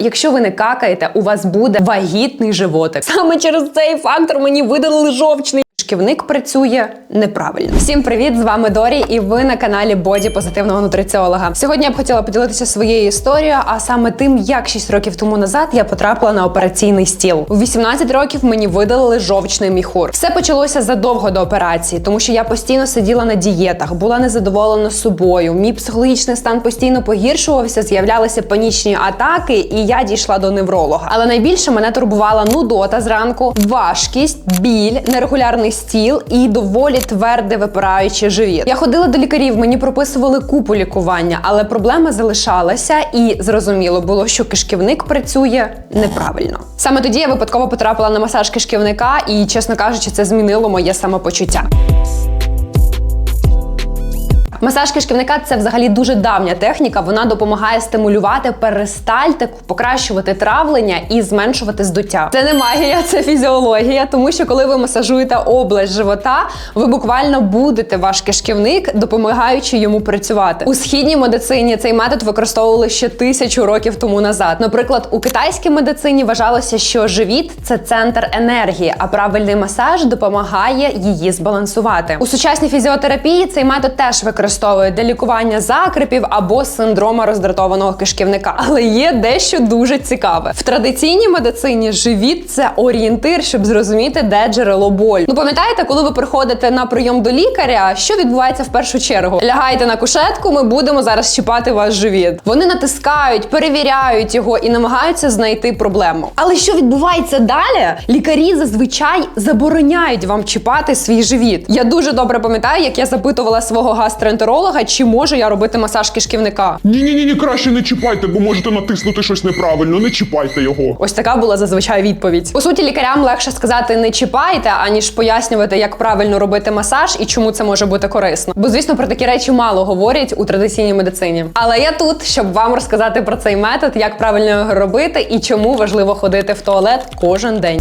Якщо ви не какаєте, у вас буде вагітний животик. Саме через цей фактор мені видалили жовчний. Шківник працює неправильно. Всім привіт! З вами Дорі, і ви на каналі Боді Позитивного нутриціолога. Сьогодні я б хотіла поділитися своєю історією, а саме тим, як 6 років тому назад я потрапила на операційний стіл. У 18 років мені видалили жовчний міхур. Все почалося задовго до операції, тому що я постійно сиділа на дієтах, була незадоволена собою. Мій психологічний стан постійно погіршувався, з'являлися панічні атаки, і я дійшла до невролога. Але найбільше мене турбувала нудота зранку, важкість, біль, нерегулярний стіл і доволі тверде випираючи живіт. Я ходила до лікарів, мені прописували купу лікування, але проблема залишалася, і зрозуміло було, що кишківник працює неправильно. Саме тоді я випадково потрапила на масаж кишківника, і чесно кажучи, це змінило моє самопочуття. Масаж кишківника це взагалі дуже давня техніка. Вона допомагає стимулювати перистальтику, покращувати травлення і зменшувати здуття. Це не магія, це фізіологія, тому що коли ви масажуєте область живота, ви буквально будете ваш кишківник, допомагаючи йому працювати. У східній медицині цей метод використовували ще тисячу років тому назад. Наприклад, у китайській медицині вважалося, що живіт це центр енергії, а правильний масаж допомагає її збалансувати. У сучасній фізіотерапії цей метод теж використовують для лікування закрипів або синдрома роздратованого кишківника. Але є дещо дуже цікаве. В традиційній медицині живіт це орієнтир, щоб зрозуміти, де джерело болю. Ну пам'ятаєте, коли ви приходите на прийом до лікаря, що відбувається в першу чергу? Лягайте на кушетку, ми будемо зараз чіпати ваш живіт. Вони натискають, перевіряють його і намагаються знайти проблему. Але що відбувається далі? Лікарі зазвичай забороняють вам чіпати свій живіт. Я дуже добре пам'ятаю, як я запитувала свого гастроентеролога, чи можу я робити масаж кишківника. Ні, ні, ні, ні, краще не чіпайте, бо можете натиснути щось неправильно. Не чіпайте його. Ось така була зазвичай відповідь. По суті, лікарям легше сказати не чіпайте, аніж пояснювати, як правильно робити масаж і чому це може бути корисно. Бо, звісно, про такі речі мало говорять у традиційній медицині. Але я тут, щоб вам розказати про цей метод, як правильно його робити і чому важливо ходити в туалет кожен день.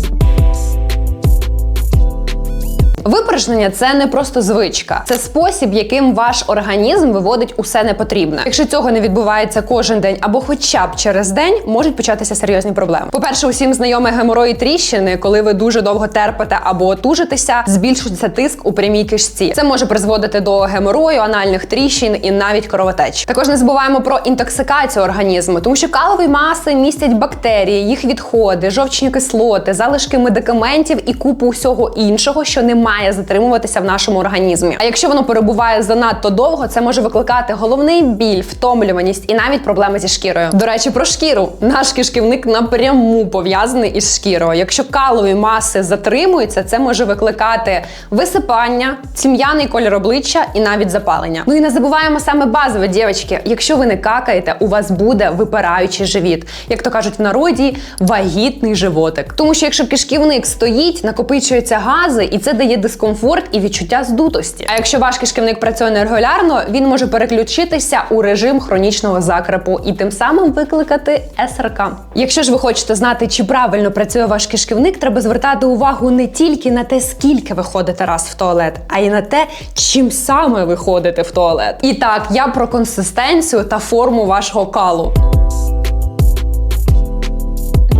Випорожнення це не просто звичка, це спосіб, яким ваш організм виводить усе непотрібне. Якщо цього не відбувається кожен день або хоча б через день, можуть початися серйозні проблеми. По-перше, усім знайомі геморої тріщини, коли ви дуже довго терпите або тужитеся, збільшується тиск у прямій кишці. Це може призводити до геморою, анальних тріщин і навіть кровотеч. Також не забуваємо про інтоксикацію організму, тому що калові маси містять бактерії, їх відходи, жовчні кислоти, залишки медикаментів і купу усього іншого, що не має затримуватися в нашому організмі. А якщо воно перебуває занадто довго, це може викликати головний біль, втомлюваність і навіть проблеми зі шкірою. До речі, про шкіру наш кишківник напряму пов'язаний із шкірою. Якщо калові маси затримуються, це може викликати висипання, тім'яний колір обличчя і навіть запалення. Ну і не забуваємо саме базове, дівчатки. Якщо ви не какаєте, у вас буде випираючий живіт, як то кажуть в народі, вагітний животик. Тому що якщо кишківник стоїть, накопичуються гази, і це дає дискомфорт і відчуття здутості. А якщо ваш кишківник працює нерегулярно, він може переключитися у режим хронічного закрепу і тим самим викликати СРК. Якщо ж ви хочете знати, чи правильно працює ваш кишківник, треба звертати увагу не тільки на те, скільки ви ходите раз в туалет, а й на те, чим саме ви ходите в туалет. І так, я про консистенцію та форму вашого калу.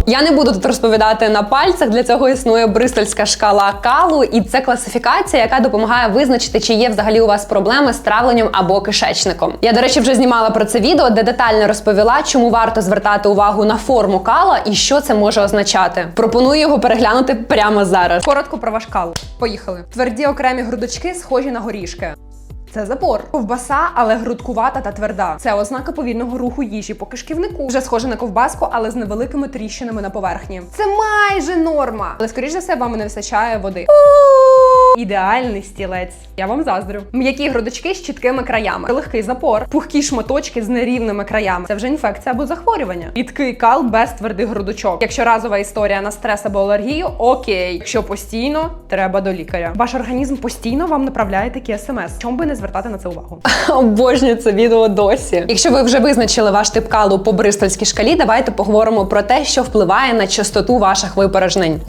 Я не буду тут розповідати на пальцях. Для цього існує бристольська шкала калу, і це класифікація, яка допомагає визначити, чи є взагалі у вас проблеми з травленням або кишечником. Я, до речі, вже знімала про це відео, де детально розповіла, чому варто звертати увагу на форму кала і що це може означати. Пропоную його переглянути прямо зараз. Коротко про ваш кал. Поїхали. Тверді окремі грудочки, схожі на горішки. Це запор. Ковбаса, але грудкувата та тверда. Це ознака повільного руху їжі по кишківнику. Вже схоже на ковбаску, але з невеликими тріщинами на поверхні. Це майже норма. Але скоріш за все, вам не вистачає води. Ідеальний стілець. Я вам заздрю. М'які грудочки з чіткими краями, легкий запор, пухкі шматочки з нерівними краями. Це вже інфекція або захворювання. Рідкий кал без твердих грудочок. Якщо разова історія на стрес або алергію, окей. Якщо постійно, треба до лікаря. Ваш організм постійно вам направляє такі смс. Чому би не звертати на це увагу? Обожнюю це відео досі. Якщо ви вже визначили ваш тип калу по бристольській шкалі, давайте поговоримо про те, що впливає на частоту ваших випорожнень.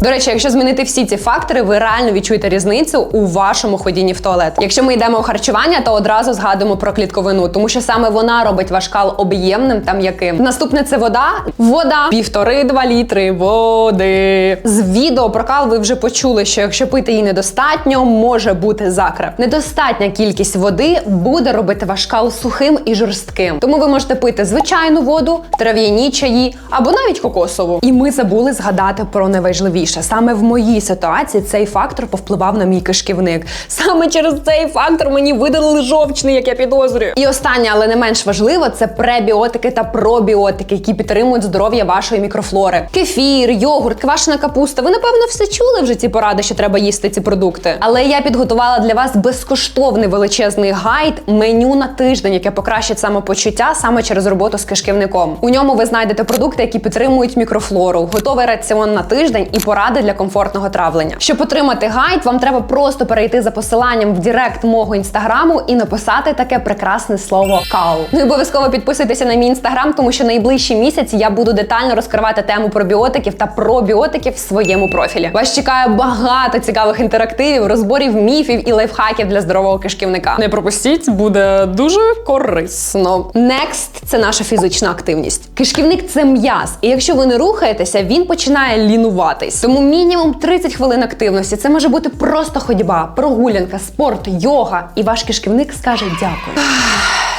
До речі, якщо змінити всі ці фактори, ви реально відчуєте різницю у вашому ходінні в туалет. Якщо ми йдемо у харчування, то одразу згадуємо про клітковину, тому що саме вона робить ваш кал об'ємним та м'яким. Наступне це вода. Вода півтори-два літри води. З відео про кал ви вже почули, що якщо пити її недостатньо, може бути закреп. Недостатня кількість води буде робити ваш кал сухим і жорстким. Тому ви можете пити звичайну воду, трав'яні чаї або навіть кокосову. І ми забули згадати про найважливіше. Саме в моїй ситуації цей фактор повпливав на мій кишківник. Саме через цей фактор мені видалили жовчний, як я підозрюю. І останнє, але не менш важливо, це пребіотики та пробіотики, які підтримують здоров'я вашої мікрофлори. Кефір, йогурт, квашена капуста. Ви напевно все чули вже ці поради, що треба їсти ці продукти. Але я підготувала для вас безкоштовний величезний гайд меню на тиждень, яке покращить самопочуття саме через роботу з кишківником. У ньому ви знайдете продукти, які підтримують мікрофлору, готовий раціон на тиждень і поради для комфортного травлення. Щоб отримати гайд, вам треба просто перейти за посиланням в Директ мого інстаграму і написати таке прекрасне слово кал. Ну і обов'язково підписуйтеся на мій інстаграм, тому що найближчі місяці я буду детально розкривати тему пробіотиків та пробіотиків в своєму профілі. Вас чекає багато цікавих інтерактивів, розборів міфів і лайфхаків для здорового кишківника. Не пропустіть, буде дуже корисно. Next – це наша фізична активність. Кишківник це м'яз, і якщо ви не рухаєтеся, він починає лінуватись. Тому мінімум 30 хвилин активності. Це може бути просто ходьба, прогулянка, спорт, йога. І ваш кишківник скаже дякую.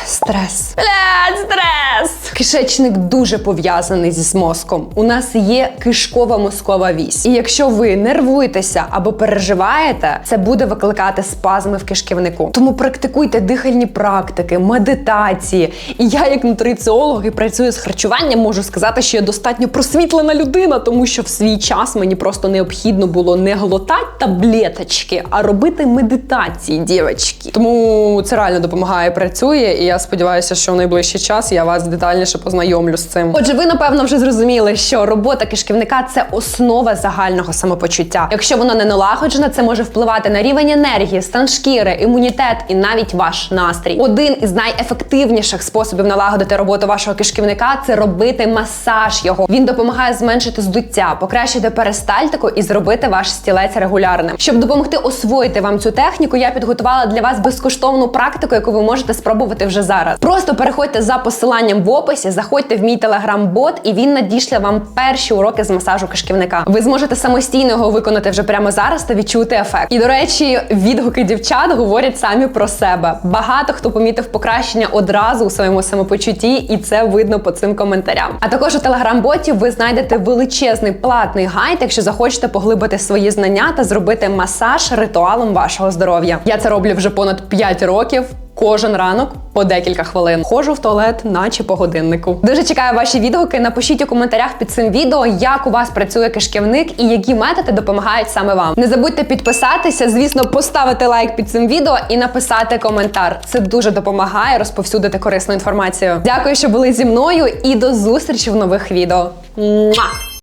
Стрес. Блядь, стрес! Кишечник дуже пов'язаний зі мозком. У нас є кишкова мозкова вісь. І якщо ви нервуєтеся або переживаєте, це буде викликати спазми в кишківнику. Тому практикуйте дихальні практики, медитації. І я, як нутриціолог і працюю з харчуванням, можу сказати, що я достатньо просвітлена людина, тому що в свій час мені просто необхідно було не глотати таблеточки, а робити медитації, дівчатки. Тому це реально допомагає, працює, і я сподіваюся, що в найближчий час я вас детальніше познайомлю з цим. Отже, ви напевно вже зрозуміли, що робота кишківника це основа загального самопочуття. Якщо вона не налагоджена, це може впливати на рівень енергії, стан шкіри, імунітет і навіть ваш настрій. Один із найефективніших способів налагодити роботу вашого кишківника це робити масаж його. Він допомагає зменшити здуття, покращити перистальтику і зробити ваш стілець регулярним. Щоб допомогти освоїти вам цю техніку, я підготувала для вас безкоштовну практику, яку ви можете спробувати вже зараз. Просто переходьте за посиланням в описі, заходьте в мій телеграм-бот, і він надішле вам перші уроки з масажу кишківника. Ви зможете самостійно його виконати вже прямо зараз та відчути ефект. І до речі, відгуки дівчат говорять самі про себе. Багато хто помітив покращення одразу у своєму самопочутті, і це видно по цим коментарям. А також у телеграм-боті ви знайдете величезний платний гайд, якщо захочете поглибити свої знання та зробити масаж ритуалом вашого здоров'я. Я це роблю вже понад 5 років. Кожен ранок по декілька хвилин ходжу в туалет, наче по годиннику. Дуже чекаю ваші відгуки. Напишіть у коментарях під цим відео, як у вас працює кишківник і які методи допомагають саме вам. Не забудьте підписатися, звісно, поставити лайк під цим відео і написати коментар. Це дуже допомагає розповсюдити корисну інформацію. Дякую, що були зі мною, і до зустрічі в нових відео. Муа!